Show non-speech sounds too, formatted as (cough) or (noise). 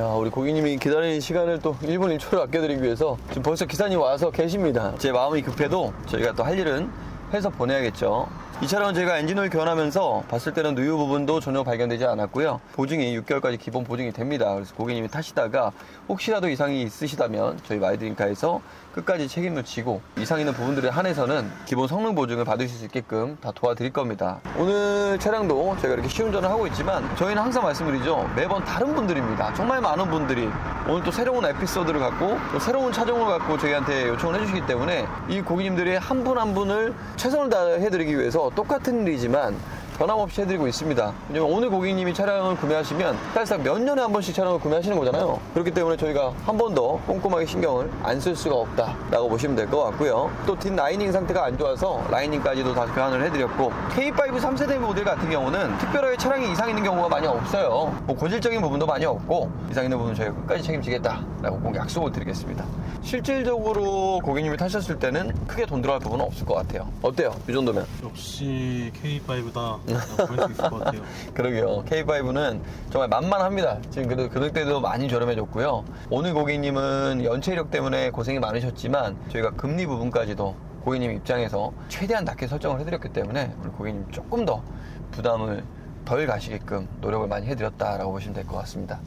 야, 우리 고객님이 기다리는 시간을 또 1분 1초를 아껴드리기 위해서 지금 벌써 기사님 와서 계십니다. 제 마음이 급해도 저희가 또 할 일은 해서 보내야겠죠. 이 차량은 제가 엔진오일 교환하면서 봤을 때는 누유 부분도 전혀 발견되지 않았고요. 보증이 6개월까지 기본 보증이 됩니다. 그래서 고객님이 타시다가 혹시라도 이상이 있으시다면 저희 마이드링카에서 끝까지 책임을 지고 이상 있는 부분들에 한해서는 기본 성능 보증을 받으실 수 있게끔 다 도와드릴 겁니다. 오늘 차량도 제가 이렇게 시운전을 하고 있지만 저희는 항상 말씀드리죠. 매번 다른 분들입니다. 정말 많은 분들이 오늘 또 새로운 에피소드를 갖고 또 새로운 차종을 갖고 저희한테 요청을 해주시기 때문에 이 고객님들의 한 분한 분을 최선을 다해드리기 위해서 똑같은 일이지만 변함없이 해드리고 있습니다. 왜냐면 오늘 고객님이 차량을 구매하시면 사실상 몇 년에 한 번씩 차량을 구매하시는 거잖아요. 그렇기 때문에 저희가 한 번 더 꼼꼼하게 신경을 안 쓸 수가 없다라고 보시면 될 것 같고요. 또 뒷 라이닝 상태가 안 좋아서 라이닝까지도 다 교환을 해드렸고 K5 3세대 모델 같은 경우는 특별하게 차량이 이상 있는 경우가 많이 없어요. 뭐 고질적인 부분도 많이 없고 이상 있는 부분 저희가 끝까지 책임지겠다라고 꼭 약속을 드리겠습니다. 실질적으로 고객님이 타셨을 때는 크게 돈 들어갈 부분은 없을 것 같아요. 어때요? 이 정도면? 역시 K5다 보일 수 있을 것 같아요. (laughs) 그러게요. K5는 정말 만만합니다. 지금 그래도 금액대도 많이 저렴해졌고요. 오늘 고객님은 연체 이력 때문에 고생이 많으셨지만 저희가 금리 부분까지도 고객님 입장에서 최대한 낮게 설정을 해드렸기 때문에 우리 고객님 조금 더 부담을 덜 가시게끔 노력을 많이 해드렸다라고 보시면 될 것 같습니다.